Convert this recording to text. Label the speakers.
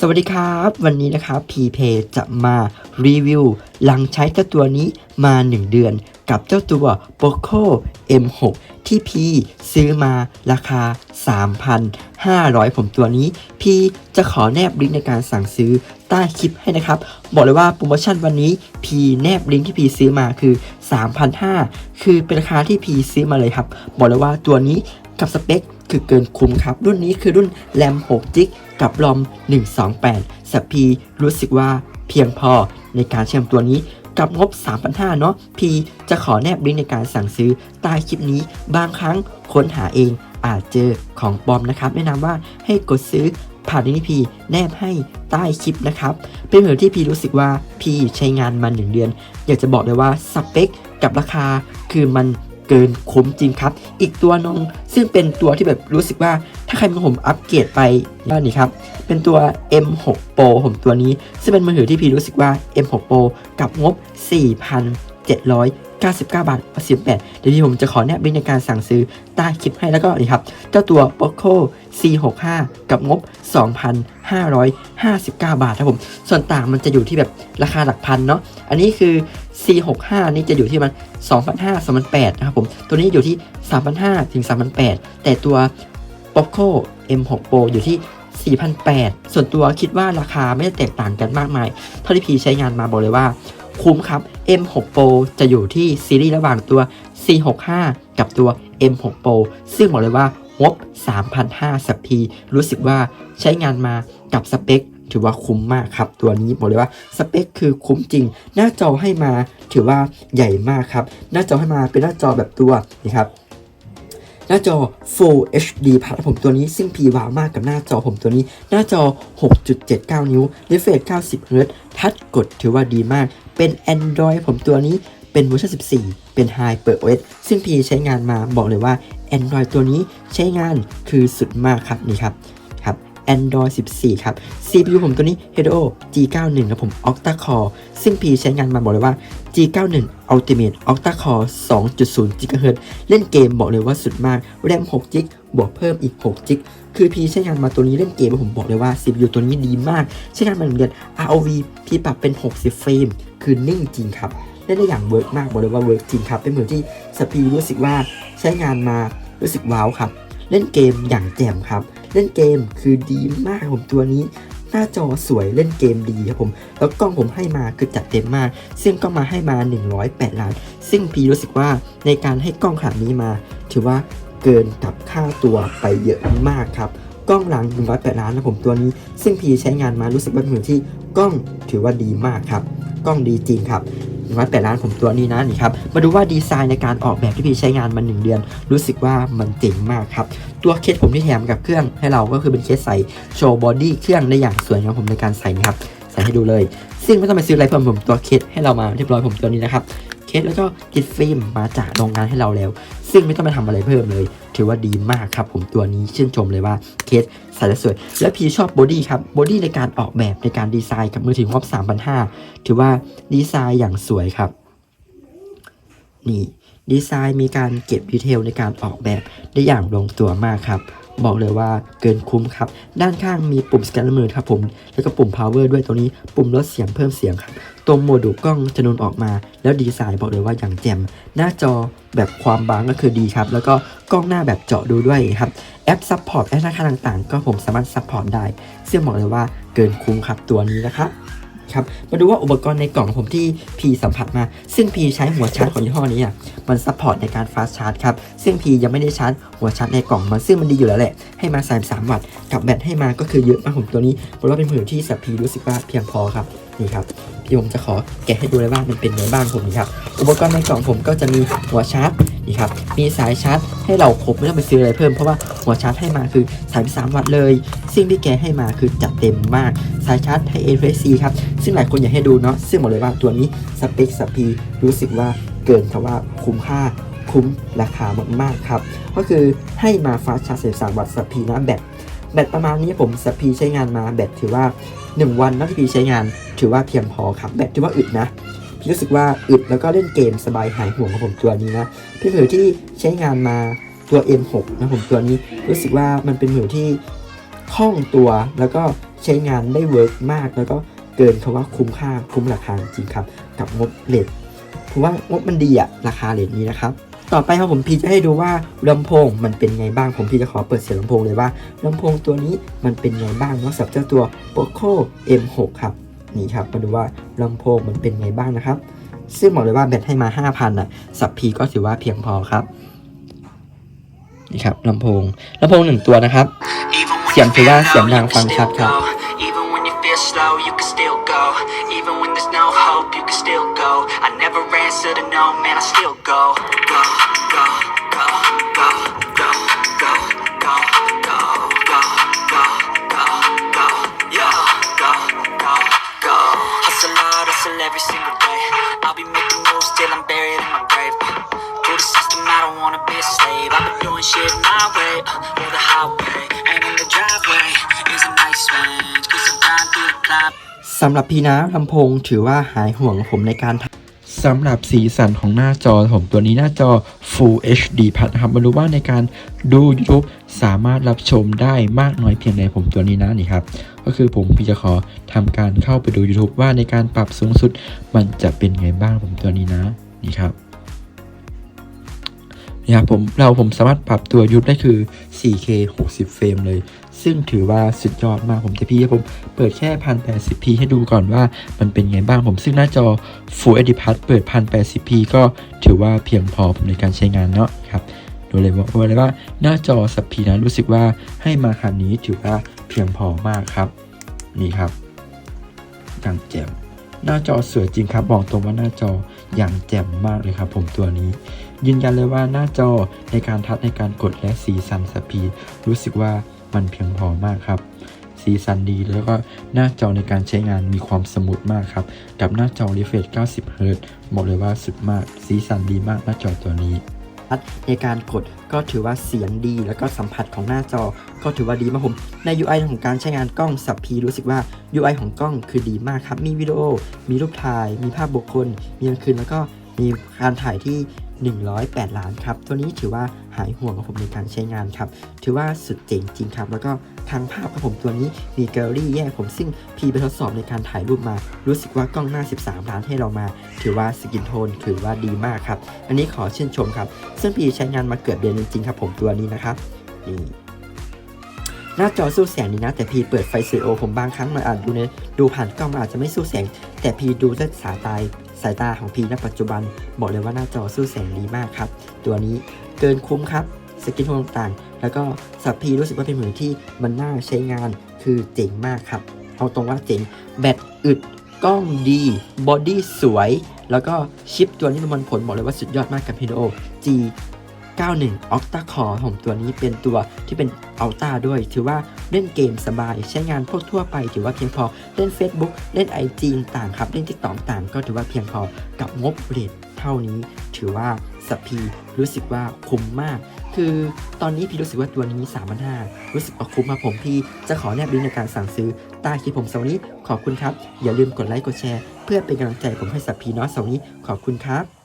Speaker 1: สวัสดีครับ วันนี้นะครับพีเพจะมารีวิว หลังใช้เจ้าตัวนี้มา 1 เดือน กับเจ้าตัว Poco M6 ที่พีซื้อมาราคา 3,500 ผมตัวนี้ พีจะขอแนบลิงก์ในการสั่งซื้อใต้คลิปให้นะครับ บอกเลยว่าโปรโมชั่นวันนี้พีแนบลิงก์ที่พีซื้อมาคือ 3,500 คือเป็นราคาที่พีซื้อมาเลยครับ บอกเลยว่าตัวนี้ กับสเปคคือเกินคุ้มครับ รุ่นนี้คือรุ่นแรม6จิกกับรอม 128สับพีรู้สึกว่าเพียงพอในการเชื่อมตัวนี้กับงบ 3,500 เนาะ พีจะขอแนบลิงก์ในการสั่งซื้อใต้คลิปนี้ บางครั้งค้นหาเองอาจเจอของปลอมนะครับ แนะนำว่าให้กดซื้อผ่านลิงก์ที่พีแนบให้ใต้คลิปนะครับ เป็นเหมือนที่พีรู้สึกว่าพีใช้งานมาหนึ่งเดือน อยากจะบอกเลยว่าสเปคกับราคาคือมัน เกินคุ้มจริงครับ อีกตัวนงซึ่งเป็นตัวที่แบบรู้สึกว่าถ้าใครเป็นผมอัปเกรดไปบ้านนี้ครับ เป็นตัว M6 Pro ผมตัวนี้ ซึ่งเป็นมือถือที่พี่รู้สึกว่า M6 Pro กับงบ 4,799 บาท18เดี๋ยวที่ผมจะขอแนบลิงก์ในการสั่งซื้อใต้คลิปให้แล้วก็นี่ครับ เจ้าตัว Poco C65 กับงบ 2,559 บาทครับผม ส่วนต่างมันจะอยู่ที่แบบราคาหลักพันเนาะ อันนี้คือ C65 นี่จะอยู่ที่มัน2,500 3,800นะครับผม ตัวนี้อยู่ที่ 3,500ถึง3,800 แต่ตัว Poco M6 Pro อยู่ที่ 4,800 ส่วนตัวคิดว่าราคาไม่ได้แตกต่างกันมากมาย เท่าที่พีใช้งานมาบอกเลยว่า คุ้มครับ M6 Pro จะอยู่ที่ซีรีส์ระหว่างตัว C65 กับตัว M6 Pro ซึ่งบอกเลยว่างบ 3,500สัปพีรู้สึกว่าใช้งานมากับสเปค ถือว่าคุ้มมากครับ ตัวนี้บอกเลยว่าสเปคคือคุ้มจริง หน้าจอให้มาถือว่าใหญ่มากครับ หน้าจอให้มาเป็นหน้าจอแบบตัวนี่ครับหน้าจอ Full HD พัดผมตัวนี้ซึ่งพีว้าวมากกับหน้าจอผมตัวนี้ หน้าจอ 6.79 นิ้ว refresh 90 Hz ทัชกดถือว่าดีมาก เป็น Android ผมตัวนี้เป็นเวอร์ชัน14 เป็น Hyper OS ซึ่งพีใช้งานมาบอกเลยว่า Android ตัวนี้ใช้งานคือสุดมากครับนี่ครับ Android 14 ครับ CPU ผมตัวนี้ Helio G91 ครับผม Octa Core ซึ่งพีใช้งานมาบอกเลยว่า G91 Ultimate Octa Core 2.0 GHz เล่นเกมบอกเลยว่าสุดมาก แรม6 g บวกเพิ่มอีก6 g คือพีใช้งานมาตัวนี้เล่นเกมผมบอกเลยว่า CPU ตัวนี้ดีมาก ใช้งานมาหนึ่งเดือน ROV พีปรับเป็น 60 เฟรม คือนิ่งจริงครับเล่นได้อย่างเวิร์กมากบอกเลยว่าเวิร์กจริงครับ เป็นเหมือนที่สปีรู้สึกว่าใช้งานมารู้สึกว้าวครับ เล่นเกมอย่างแจ่มครับ เล่นเกมคือดีมากผมตัวนี้ หน้าจอสวยเล่นเกมดีครับผม แล้วกล้องผมให้มาคือจัดเต็มมาก ซึ่งก็มาให้มา 108 ล้าน ซึ่งพีรู้สึกว่าในการให้กล้องขนาดนี้มา ถือว่าเกินกับค่าตัวไปเยอะมากครับกล้องหลัง 108 ล้านนะผมตัวนี้ ซึ่งพีใช้งานมารู้สึกว่าเป็นเหมือนที่กล้องถือว่าดีมากครับ กล้องดีจริงครับ 108ล้านผมตัวนี้นะนี่ครับมาดูว่าดีไซน์ในการออกแบบที่พี่ใช้งานมา1เดือน รู้สึกว่ามันเจ๋งมากครับตัวเคสผมที่แถมกับเครื่องให้เราก็คือเป็นเคสใส่โชว์บอดี้เครื่องได้อย่างสวยงามผมในการใส่นะครับใส่ให้ดูเลย ซึ่งไม่ต้องไปซื้ออะไรเพิ่มผมตัวเคสให้เรามาเรียบร้อยผมตัวนี้นะครับ เคสแล้วก็ติดฟิล์มมาจากโรงงานให้เราแล้ว ซึ่งไม่ต้องไปทำอะไรเพิ่มเลย ถือว่าดีมากครับผมตัวนี้ชื่นชมเลยว่าเคสใส่แล้วสวย และพี่ชอบบอดี้ครับบอดี้ในการออกแบบในการดีไซน์กับมือถืองบ3,500ถือว่าดีไซน์อย่างสวยครับนี่ดีไซน์มีการเก็บดีเทลในการออกแบบได้อย่างลงตัวมากครับ บอกเลยว่าเกินคุ้มครับ ด้านข้างมีปุ่มสแกนมือครับผม แล้วก็ปุ่ม power ด้วยตัวนี้ปุ่มลดเสียงเพิ่มเสียงครับ ตัวโมดูลกล้องจะนูนออกมา แล้วดีไซน์บอกเลยว่าอย่างแจ่ม หน้าจอแบบความบางก็คือดีครับ แล้วก็กล้องหน้าแบบเจาะดูด้วยครับ แอปซัพพอร์ตแอปธนาคารต่างๆ ก็ผมสามารถซัพพอร์ตได้ซึ่งบอกเลยว่าเกินคุ้มครับตัวนี้นะครับ ครับมาดูว่าอุปกรณ์ในกล่องผมที่พีสัมผัสมา ซึ่งพีใช้หัวชาร์จของยี่ห้อนี้อะมันซัพพอร์ตในการฟาสชาร์จครับ ซึ่งพียังไม่ได้ชาร์จหัวชาร์จในกล่องมันซึ่งมันดีอยู่แล้วแหละ ให้มา 33 วัตต์กับแบตให้มาก็คือเยอะมากผมตัวนี้ผมว่าเป็นมือที่สับพีรู้สึกว่าเพียงพอครับนี่ครับ พี่ผมจะขอแกะให้ดูเลยว่ามันเป็นไงบ้างผมนี่ครับอุปกรณ์ในกล่องผมก็จะมีหัวชาร์จนี่ครับมีสายชาร์จให้เราครบไม่ต้องไปซื้ออะไรเพิ่มเพราะว่าหัวชาร์จให้มาคือ 33 วัตต์เลย ซึ่งที่แกให้มาคือจัดเต็มมากสายชาร์จ Type A Type C ครับซึ่งหลายคนอยากให้ดูเนาะซึ่งบอกเลยว่าตัวนี้สเปคสปีรู้สึกว่าเกินคำว่าคุ้มค่าคุ้มราคามากๆครับ ก็คือให้มาฟาชาร์จ33วัตต์สปีนะแบตแบตประมาณนี้ผมสปีใช้งานมาแบตถือว่า 1 วันนะที่พี่ใช้งาน ถือว่าเพียงพอครับแบตถือว่าอึดนะ พี่รู้สึกว่าอึดแล้วก็เล่นเกมสบายหายห่วงของผมตัวนี้นะพี่มือที่ใช้งานมาตัว M6 นะผมตัวนี้รู้สึกว่ามันเป็นมือที่คล่องตัวแล้วก็ใช้งานได้เวิร์กมาก แล้วก็เกินคำว่าคุ้มค่าคุ้มราคาจริงครับ กับงบเลทผมว่างบมันดีอะราคาเลทนี้นะครับต่อไปครับผมพี่จะให้ดูว่าลำโพงมันเป็นไงบ้างผมพี่จะขอเปิดเสียงลำโพงเลยว่าลำโพงตัวนี้มันเป็นไงบ้างนอกจากเจ้าตัว Poco M6 ครับ นี่ครับมาดูว่าลำโพงมันเป็นไงบ้างนะครับ ซึ่งบอกเลยว่าแบตให้มา 5,000อะสับพีก็ถือว่าเพียงพอครับนี่ครับลำโพงลำโพงหนึ่งตัวนะครับ
Speaker 2: เสียงถือว่าเสียงดังฟังชัดครับ
Speaker 3: I. never answer to no, man, I still go, go, go, grind through the climb.
Speaker 1: สำหรับพี่นะลำโพงถือว่าหายห่วงผมในการ
Speaker 4: สำหรับสีสันของหน้าจอผมตัวนี้หน้าจอ Full HD พัดนะครับมาดูว่าในการดู YouTube สามารถรับชมได้มากน้อยเพียงใดผมตัวนี้นะนี่ครับ ก็คือผมพี่จะขอทำการเข้าไปดู YouTube ว่าในการปรับสูงสุดมันจะเป็นไงบ้างผมตัวนี้นะนี่ครับนี่ครับผมเราผมสามารถปรับตัว YouTube ได้คือ 4K 60 เฟรมเลย ซึ่งถือว่าสุดยอดมากผมจะพี่ผมเปิดแค่ 1080p ให้ดูก่อนว่ามันเป็นไงบ้างผมซึ่งหน้าจอ Full HD Plus เปิด 1080p ก็ถือว่าเพียงพอผมในการใช้งานเนาะครับดูเลยว่าดูเลยว่าหน้าจอสับพีนะรู้สึกว่าให้มาขนาดนี้ถือว่าเพียงพอมากครับนี่ครับอย่างแจ่มหน้าจอสวยจริงครับบอกตรงว่าหน้าจออย่างแจ่มมากเลยครับ ผมตัวนี้ ยืนยันเลยว่าหน้าจอในการทัดในการกดและสีสันสัปีรู้สึกว่า มันเพียงพอมากครับ สีสันดีแล้วก็หน้าจอในการใช้งานมีความสมูทมากครับ กับหน้าจอ refresh 90 Hz บอกเลยว่าสุดมาก สีสันดีมากหน้าจอตัวนี้
Speaker 1: ในการกดก็ถือว่าเสียงดี แล้วก็สัมผัสของหน้าจอ ก็ถือว่าดีมากผม ใน UI ของการใช้งานกล้องสับพีรู้สึกว่า UI ของกล้องคือดีมากครับ มีวิดีโอ มีรูปถ่าย มีภาพบุคคล มีกลางคืนแล้วก็มีการถ่ายที่ 108 ล้านครับ ตัวนี้ถือว่าหายห่วงของผมในการใช้งานครับ ถือว่าสุดเจ๋งจริงครับ แล้วก็ทางภาพของผมตัวนี้มีแกลเลอรี่แยกผมซึ่งพีไปทดสอบในการถ่ายรูปมา รู้สึกว่ากล้องหน้า 13 ล้านให้เรามา ถือว่าสกินโทนถือว่าดีมากครับ อันนี้ขอชื่นชมครับ ซึ่งพีใช้งานมาเกือบเดือนจริงครับผมตัวนี้นะครับ นี่หน้าจอสู้แสงดีนะ แต่พีเปิดไฟซีโอผมบางครั้งมันอาจดูในดูผ่านกล้องอาจจะไม่สู้แสง แต่พีดูด้วยสายตา สายตาของพีณปัจจุบัน บอกเลยว่าหน้าจอสู้แสงดีมากครับ ตัวนี้เกินคุ้มครับสกินโทนต่างๆ แล้วก็สับพีรู้สึกว่าเป็นหมือที่มันน่าใช้งานคือเจ๋งมากครับ เอาตรงว่าเจ๋ง แบตอึด กล้องดี บอดี้สวย แล้วก็ชิปตัวนี้มันผลบอกเลยว่าสุดยอดมากกับ Hino G 91 Octa Core ผมตัวนี้เป็นตัวที่เป็น Ultra ด้วย ถือว่า เล่นเกมสบาย ใช้งานพวกทั่วไปถือว่าเพียงพอ เล่น Facebook เล่น IG ต่างครับเล่น TikTok ต่างก็ถือว่าเพียงพอกับงบเรทเท่านี้ ถือว่าสพีรู้สึกว่าคุ้มมาก คือตอนนี้พี่รู้สึกว่าตัวนี้3 5 0 0รู้สึกว่าคุ้มมาผมพี่ จะขอแนบลิงก์ในการสั่งซื้อใต้คลิปผมสำหรับวันนี้ ขอบคุณครับ อย่าลืมกดไลค์กดแชร์ เพื่อเป็นกำลังใจผมให้สับพีเนาะสำหรับวันนี้ ขอบคุณครับ